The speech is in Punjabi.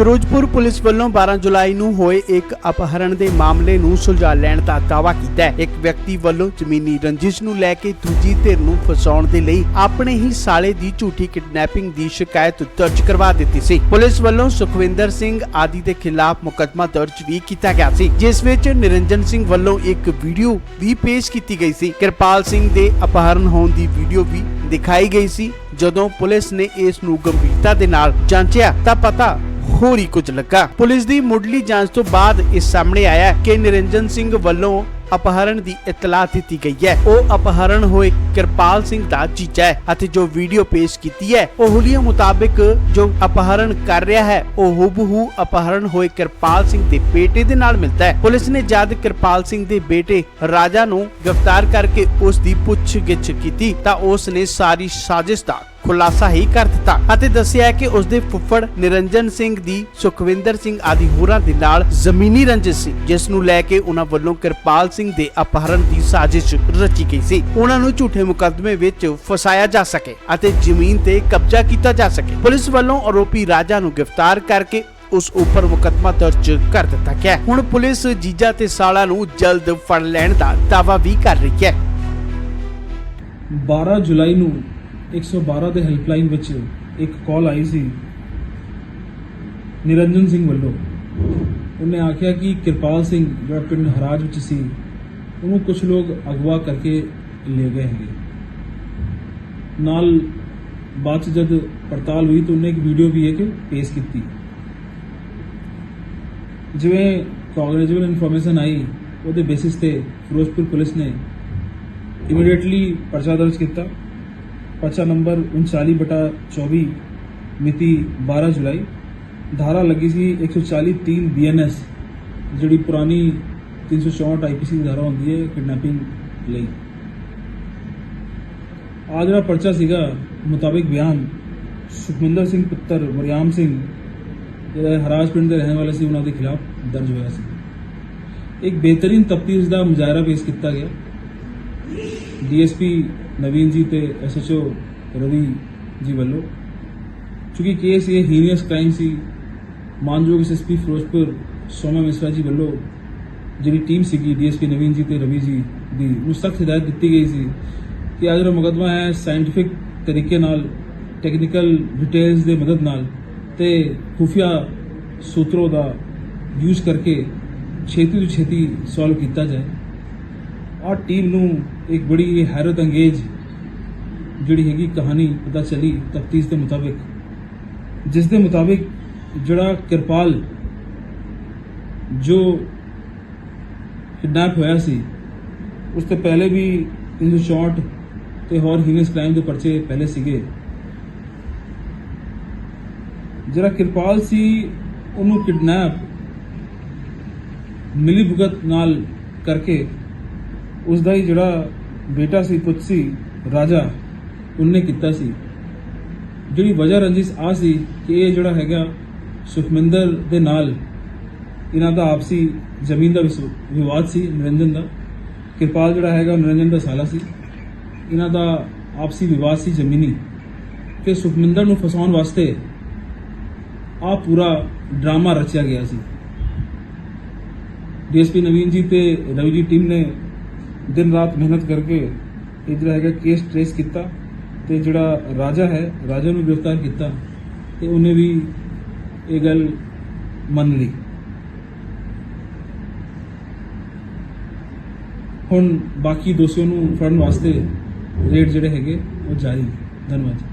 ਫਿਰੋਜ਼ਪੁਰ ਪੁਲਿਸ ਵੱਲੋਂ 12 ਜੁਲਾਈ ਨੂੰ ਹੋਏ ਇੱਕ ਅਪਹਰਣ ਦੇ ਮਾਮਲੇ ਨੂੰ ਸੁਲਝਾ ਲੈਣ ਦਾ ਦਾਅਵਾ ਕੀਤਾ ਹੈ। ਇੱਕ ਵਿਅਕਤੀ ਵੱਲੋਂ ਜ਼ਮੀਨੀ ਰੰਜਿਸ਼ ਨੂੰ ਲੈ ਕੇ ਦੂਜੀ ਧਿਰ ਨੂੰ ਫਸਾਉਣ ਦੇ ਲਈ ਆਪਣੇ ਹੀ ਸਾਲੇ ਦੀ ਝੂਠੀ ਕਿਡਨੈਪਿੰਗ ਦੀ ਸ਼ਿਕਾਇਤ ਦਰਜ ਕਰਵਾ ਦਿੱਤੀ ਸੀ। ਪੁਲਿਸ ਵੱਲੋਂ ਸੁਖਵਿੰਦਰ ਸਿੰਘ ਆਦਿ ਦੇ ਖਿਲਾਫ ਮੁਕੱਦਮਾ ਦਰਜ ਵੀ ਕੀਤਾ ਗਿਆ ਸੀ, ਜਿਸ ਵਿੱਚ ਨਿਰੰਜਨ ਸਿੰਘ ਵੱਲੋਂ ਇੱਕ ਵੀਡੀਓ ਵੀ ਪੇਸ਼ ਕੀਤੀ ਗਈ ਸੀ। ਕਿਰਪਾਲ ਸਿੰਘ ਦੇ ਅਪਹਰਣ ਹੋਣ ਦੀ ਵੀਡੀਓ ਵੀ ਦਿਖਾਈ ਗਈ ਸੀ। ਜਦੋਂ ਪੁਲਿਸ ਨੇ ਇਸ ਨੂੰ ਗੰਭੀਰਤਾ ਦੇ ਨਾਲ ਜਾਂਚਿਆ ਤਾਂ ਪਤਾ ਹੋਰ ਹੀ ਕੁਝ ਲੱਗਾ। ਪੁਲਿਸ ਦੀ ਮੁੱਢਲੀ ਜਾਂਚ ਤੋਂ ਬਾਅਦ ਇਹ ਸਾਹਮਣੇ ਆਇਆ ਕਿ ਨਿਰੰਜਨ ਸਿੰਘ ਵੱਲੋਂ ਅਪਹਰਣ ਦੀ ਇਤਲਾਹ ਦਿੱਤੀ ਗਈ ਹੈ। ਉਹ ਅਪਹਰਣ ਹੋਏ ਕਿਰਪਾਲ ਸਿੰਘ ਦਾ ਜੀਜਾ ਹੈ ਅਤੇ ਜੋ ਵੀਡੀਓ ਪੇਸ਼ ਕੀਤੀ ਹੈ, ਉਹ ਹੁਲੀਆ ਮੁਤਾਬਿਕ ਜੋ ਅਪਹਰਣ ਕਰ ਰਿਹਾ ਹੈ, ਉਹ ਹੁਬਹੂ ਅਪਹਰਣ ਹੋਏ ਕਿਰਪਾਲ ਸਿੰਘ ਦੇ ਬੇਟੇ ਦੇ ਨਾਲ ਮਿਲਦਾ ਹੈ। ਪੁਲਿਸ ਨੇ ਜਦ ਕਿਰਪਾਲ ਸਿੰਘ ਦੇ ਬੇਟੇ ਰਾਜਾ ਨੂੰ ਗ੍ਰਿਫਤਾਰ ਕਰਕੇ ਉਸ ਦੀ ਪੁੱਛਗਿੱਛ ਕੀਤੀ ਤਾਂ ਉਸ ਨੇ ਸਾਰੀ ਸਾਜ਼ਿਸ਼ ਦਾ ਖੁਲਾਸਾ ਹੀ ਕਰ ਦਿੱਤਾ ਅਤੇ ਦੱਸਿਆ ਕਿ ਉਸ ਦੇ ਫੁੱਫੜ ਨਿਰੰਜਨ ਸਿੰਘ ਦੀ, ਸੁਖਵਿੰਦਰ ਸਿੰਘ ਆਦਿ ਹੋਰਾਂ ਦੇ ਨਾਲ ਜ਼ਮੀਨੀ ਰੰਜਿਸ਼ ਸੀ, ਜਿਸ ਨੂੰ ਲੈ ਕੇ ਉਹਨਾਂ ਵੱਲੋਂ ਕਿਰਪਾਲ ਸਿੰਘ ਦੇ ਅਪਹਰਣ ਦੀ ਸਾਜ਼ਿਸ਼ ਰਚੀ ਗਈ ਸੀ। ਉਹਨਾਂ ਨੂੰ ਝੂਠੇ ਮੁਕੱਦਮੇ ਵਿੱਚ ਫਸਾਇਆ ਜਾ ਸਕੇ ਅਤੇ ਜ਼ਮੀਨ ਤੇ ਕਬਜ਼ਾ ਕੀਤਾ ਜਾ ਸਕੇ। ਪੁਲਿਸ ਵੱਲੋਂ ਆਰੋਪੀ ਰਾਜਾ ਨੂੰ ਗ੍ਰਿਫਤਾਰ ਕਰਕੇ ਉਸ ਉੱਪਰ ਮੁਕੱਦਮਾ ਦਰਜ ਕਰ ਦਿੱਤਾ ਗਿਆ ਹੁਣ ਪੁਲਿਸ ਜੀਜਾ ਤੇ ਸਾਲਾ ਨੂੰ ਜਲਦ ਫੜ ਲੈਣ ਦਾ ਦਾਵਾ ਵੀ ਕਰ ਰਹੀ ਹੈ। 12 ਜੁਲਾਈ ਨੂੰ 112 ਦੇ ਹੈਲਪਲਾਈਨ ਵਿੱਚ ਇੱਕ ਕਾਲ ਆਈ ਸੀ ਨਿਰੰਜਨ ਸਿੰਘ ਵੱਲੋਂ। ਉਹਨੇ ਆਖਿਆ ਕਿ ਕਿਰਪਾਲ ਸਿੰਘ ਜਿਹੜਾ ਪਿੰਡ ਹਰਾਜ ਵਿੱਚ ਸੀ, ਉਹਨੂੰ ਕੁਝ ਲੋਕ ਅਗਵਾ ਕਰਕੇ ਲੈ ਗਏ ਹੈਗੇ। ਨਾਲ ਬਾਅਦ 'ਚ ਜਦ ਪੜਤਾਲ ਹੋਈ ਤਾਂ ਉਹਨੇ ਇੱਕ ਵੀਡੀਓ ਵੀ ਹੈ ਕਿ ਪੇਸ਼ ਕੀਤੀ। ਜਿਵੇਂ ਕੋਗਨੀਟਿਵ ਇਨਫੋਰਮੇਸ਼ਨ ਆਈ, ਉਹਦੇ ਬੇਸਿਸ ਤੇ ਫਿਰੋਜ਼ਪੁਰ ਪੁਲਿਸ ਨੇ ਇਮੀਡੀਏਟਲੀ ਪਰਚਾ ਦਰਜ ਕੀਤਾ। ਪਰਚਾ ਨੰਬਰ 39 ਬਟਾ 24 ਮਿਤੀ 12 ਜੁਲਾਈ ਧਾਰਾ ਲੱਗੀ ਸੀ 140 3 ਬੀਐਨਐਸ ਜਿਹੜੀ ਪੁਰਾਣੀ 364 ਆਈਪੀਸੀ ਦੀ ਧਾਰਾ ਹੁੰਦੀ ਹੈ ਕਿਡਨੈਪਿੰਗ ਲਈ ਆ ਜਿਹੜਾ ਪਰਚਾ ਸੀਗਾ ਮੁਤਾਬਿਕ ਬਿਆਨ ਸੁਖਮਿੰਦਰ ਸਿੰਘ ਪੁੱਤਰ ਵਰਿਆਮ ਸਿੰਘ ਜਿਹੜੇ ਹਰਾਜ ਪਿੰਡ ਦੇ ਰਹਿਣ ਵਾਲੇ ਸੀ ਉਹਨਾਂ ਦੇ ਖਿਲਾਫ ਦਰਜ ਹੋਇਆ ਸੀ ਇੱਕ ਬਿਹਤਰੀਨ ਤਫਤੀਸ਼ ਦਾ ਮੁਜ਼ਾਹਰਾ ਪੇਸ਼ ਕੀਤਾ ਗਿਆ ਡੀਐਸਪੀ ਨਵੀਨ ਜੀ ਤੇ ਐਸਐਚਓ ਰਵੀ ਜੀ ਵੱਲੋਂ। ਚੂੰਕਿ ਕੇਸ ਇਹ ਹੀਨੀਅਸ ਕ੍ਰਾਈਮ ਸੀ। ਮਾਨਯੋਗ ਐਸਐਸਪੀ ਫਿਰੋਜ਼ਪੁਰ ਸੋਮਾ ਮਿਸਰਾ ਜੀ ਵੱਲੋਂ ਜਿਹੜੀ ਟੀਮ ਸੀਗੀ ਡੀਐਸਪੀ ਨਵੀਨ ਜੀ ਤੇ ਰਵੀ ਜੀ ਦੀ ਨੂੰ ਸਖਤ ਹਦਾਇਤ ਦਿੱਤੀ ਗਈ ਸੀ ਕਿ ਆ ਜਿਹੜਾ ਮੁਕੱਦਮਾ ਹੈ ਸਾਇੰਟੀਫਿਕ ਤਰੀਕੇ ਨਾਲ ਟੈਕਨੀਕਲ ਡਿਟੇਲਸ ਦੇ ਮਦਦ ਨਾਲ ਤੇ ਖੁਫੀਆ ਸੂਤਰੋ ਦਾ ਯੂਜ਼ ਕਰਕੇ ਛੇਤੀ ਤੋਂ ਛੇਤੀ ਸੋਲਵ ਕੀਤਾ ਜਾਏ। ਆ ਟੀਮ ਨੂੰ ਇੱਕ ਬੜੀ ਹੈਰਤ ਅੰਗੇਜ, ਜਿਹੜੀ ਹੈਗੀ ਕਹਾਣੀ ਪਤਾ ਚਲੀ ਤਫਤੀਸ਼ ਦੇ ਮੁਤਾਬਿਕ। ਜਿਸ ਦੇ ਮੁਤਾਬਿਕ ਜਿਹੜਾ ਕਿਰਪਾਲ ਜੋ ਕਿਡਨੈਪ ਹੋਇਆ ਸੀ, ਉਸ ਤੋਂ ਪਹਿਲੇ ਵੀ ਇਨ ਸ਼ਾਰਟ ਤੇ ਹੋਰ ਹੀਨਸ ਕ੍ਰਾਈਮ ਦੇ ਪਰਚੇ ਪਹਿਲੇ ਸੀਗੇ। ਜਿਹੜਾ ਕਿਰਪਾਲ ਸੀ, ਉਹਨੂੰ ਕਿਡਨੈਪ ਮਿਲੀ ਭੁਗਤ ਨਾਲ ਕਰਕੇ ਉਸ ਦਾ ਹੀ ਜਿਹੜਾ ਬੇਟਾ ਸੀ, ਪੁੱਤ ਸੀ, ਰਾਜਾ, ਉਹਨੇ ਕੀਤਾ ਸੀ। ਜਿਹੜੀ ਵਜ੍ਹਾ ਰੰਜਿਸ਼ ਆ ਸੀ ਕਿ ਇਹ ਜਿਹੜਾ ਹੈਗਾ ਸੁਖਮਿੰਦਰ ਦੇ ਨਾਲ ਇਹਨਾਂ ਦਾ ਆਪਸੀ ਜ਼ਮੀਨ ਦਾ ਵਿਸ- ਵਿਵਾਦ ਸੀ, ਨਿਰੰਜਨ ਦਾ। ਕਿਰਪਾਲ ਜਿਹੜਾ ਹੈਗਾ ਉਹ ਨਿਰੰਜਨ ਦਾ ਸਾਲਾ ਸੀ। ਇਹਨਾਂ ਦਾ ਆਪਸੀ ਵਿਵਾਦ ਸੀ ਜ਼ਮੀਨੀ। ਤੇ ਸੁਖਮਿੰਦਰ ਨੂੰ ਫਸਾਉਣ ਵਾਸਤੇ ਆ ਪੂਰਾ ਡਰਾਮਾ ਰਚਿਆ ਗਿਆ ਸੀ। ਡੀਐਸਪੀ ਨਵੀਨ ਜੀ ਤੇ ਰਵੀ ਜੀ ਟੀਮ ਨੇ ਦਿਨ ਰਾਤ ਮਿਹਨਤ ਕਰਕੇ ਇਹ ਜਿਹੜਾ ਹੈਗਾ ਕੇਸ ਟ੍ਰੇਸ ਕੀਤਾ ਤੇ ਜਿਹੜਾ ਰਾਜਾ ਹੈ, ਰਾਜਾ ਨੂੰ ਗ੍ਰਿਫਤਾਰ ਕੀਤਾ ਤੇ ਉਹਨੇ ਵੀ ਇਹ ਗੱਲ ਮੰਨ ਲਈ। ਹੁਣ ਬਾਕੀ ਦੋਸ਼ੀਆਂ ਨੂੰ ਫੜਨ ਵਾਸਤੇ ਰੇਡ ਜਿਹੜੇ ਹੈਗੇ, ਉਹ ਜਾਰੀ ਧੰਨਵਾਦ